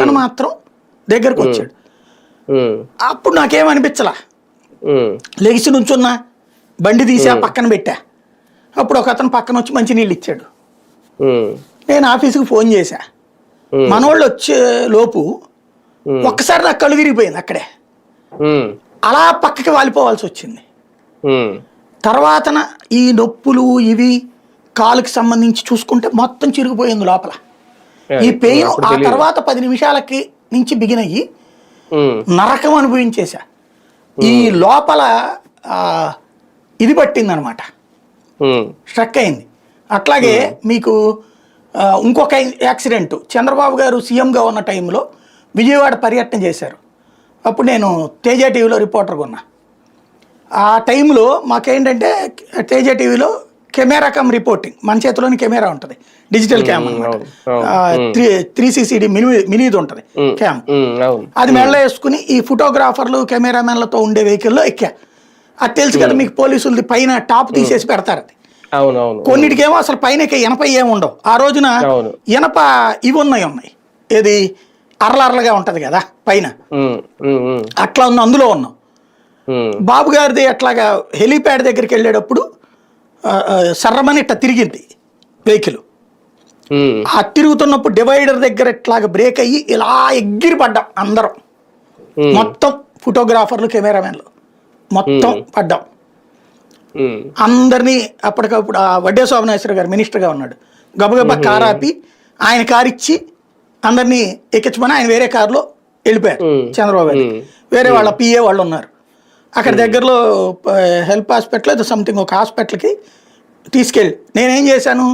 తను మాత్రం దగ్గరకు వచ్చాడు అప్పుడు నాకేమనిపించలా? లెగిసి నుంచున్నా బండి తీసా పక్కన పెట్టా. అప్పుడు ఒక అతను పక్కన వచ్చి మంచి నీళ్ళు ఇచ్చాడు. నేను ఆఫీస్కి ఫోన్ చేశా. మనోళ్ళు వచ్చే లోపు ఒక్కసారి నాకు కళ్ళు తిరిగిపోయింది అక్కడే. అలా పక్కకి వాలిపోవాల్సి వచ్చింది. ఉమ్, తర్వాతన ఈ నొప్పులు ఇవి కాలుకి సంబంధించి చూసుకుంటే మొత్తం చిరిగిపోయింది లోపల. ఈ పెయిన్ ఆ. తర్వాత పది నిమిషాలకి నుంచి బిగిన్ అయ్యి ఉమ్, నరకం అనుభవించేశా. ఈ లోపల ఆ, ఇది పట్టిందనమాట. స్ట్రక్ అయింది. అట్లాగే మీకు ఇంకొక యాక్సిడెంట్ చంద్రబాబు గారు సీఎంగా ఉన్న టైంలో విజయవాడ పర్యటన చేశారు. అప్పుడు నేను తేజ టీవీలో రిపోర్టర్గా ఉన్నా ఆ టైంలో మాకేంటంటే తేజ టీవీలో కెమెరా కమ్ రిపోర్టింగ్. మన చేతిలోని కెమెరా ఉంటుంది. Digital cam. Three three CCD mini మినీది ఉంటుంది క్యామ్. అది మెడలో వేసుకుని ఈ ఫోటోగ్రాఫర్లు కెమెరామెన్లతో ఉండే వెహికల్లో ఎక్కా. అది తెలుసు కదా మీకు పోలీసులది పైన టాప్ తీసేసి పెడతారు అది. కొన్నిటికేమో అసలు పైన ఇనప ఏమి ఉండవు. ఆ రోజున. ఇనప ఇవి ఉన్నాయి ఉన్నాయి. ఏది? అరలరలుగా ఉంటది కదా పైన. అట్లా ఉంది అందులో ఉన్నాం. బాబు గారిది అట్లాగా హెలీప్యాడ్ దగ్గరికి వెళ్ళేటప్పుడు సర్రమని ఇట్లా తిరిగింది వెహికల్. ఆ తిరుగుతున్నప్పుడు డివైడర్ దగ్గర ఇట్లాగా బ్రేక్ అయ్యి ఇలా ఎగిరి పడ్డాం అందరం. మొత్తం ఫోటోగ్రాఫర్లు కెమెరామెన్లు మొత్తం పడ్డాం. అందరినీ అప్పటికప్పుడు ఆ వడ్డే శోభనేశ్వర గారు మినిస్టర్గా ఉన్నాడు. గబగబా కారు ఆపి ఆయన కారు ఇచ్చి అందరినీ ఎక్కించమని ఆయన వేరే కారులో వెళ్ళిపోయారు. చంద్రబాబు గారు. వేరే వాళ్ళ పిఏ వాళ్ళు ఉన్నారు. అక్కడ దగ్గరలో హెల్ప్ హాస్పిటల్ ఏదో సంథింగ్ ఒక హాస్పిటల్కి తీసుకెళ్ళి. నేనేం చేశాను?